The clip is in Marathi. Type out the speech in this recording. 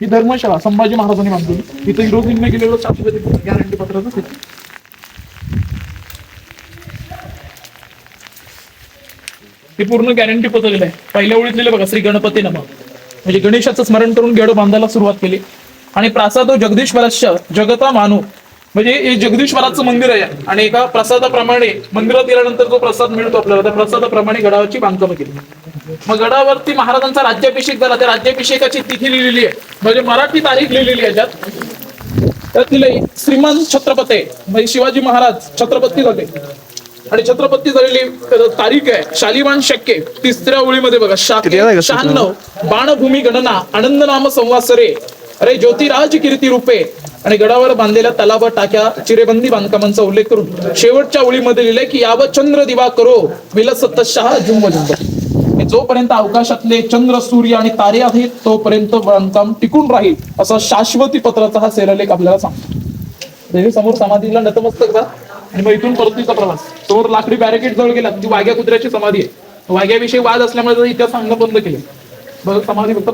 ही धर्मशाळा संभाजी महाराजांनी बांधली. इथं हिरो गेलेलं शाश्वती गॅरंटी पत्राचं ते. पूर्ण गॅरंटी पत्र दिलं आहे. पहिल्या ओळीत लिहिलं बघा श्री गणपती नमः. म्हणजे गणेशाचं स्मरण करून गेडो बांधायला सुरुवात केली. आणि प्रसाद जगदीश्वराच्या जगता मानू. म्हणजे हे जगदीश्वराचं मंदिर आहे. आणि एका प्रसादाप्रमाणे मंदिरात गेल्यानंतर जो प्रसाद मिळतो आपल्याला त्या प्रसादाप्रमाणे गडावरची बांधकाम केली. मग गडावरती महाराजांचा राज्याभिषेक झाला. त्या राज्याभिषेकाची तिथी लिहिलेली आहे. म्हणजे मराठी तारीख लिहिलेली आहे त्यात. लिहिलंय श्रीमान छत्रपती म्हणजे शिवाजी महाराज छत्रपती झाले. आणि छत्रपती झालेली तारीख आहे शालिवान शक्य तिसऱ्या ओळीमध्ये बघा शहाण्णव बाणभूमी गणना आनंद नाम संवासरे अरे ज्योतिराज कीर्ती रूपे आणि गडावर बांधलेल्या तलाव टाक्या चिरेबंदी बांधकामांचा उल्लेख करून शेवटच्या ओळीमध्ये लिहिलंय की याव चंद्र दिवा करो विलसत शहा जुंब हे जोपर्यंत अवकाशातले चंद्र सूर्य आणि तारे आहेत तोपर्यंत बांधकाम टिकून राहील असा शाश्वती पत्राचा हा सेरालेख आपल्याला सांगतो. देवी समोर समाधीला नतमस्तक जा. आणि मग इथून परतीचा प्रवास. समोर लाकडी बॅरिकेड जवळ गेला. ती वाघ्या कुत्र्याची समाधी आहे. वाघ्याविषयी वाद असल्यामुळे इतिहास सांगणं बंद केलं. बघ समाधी फक्त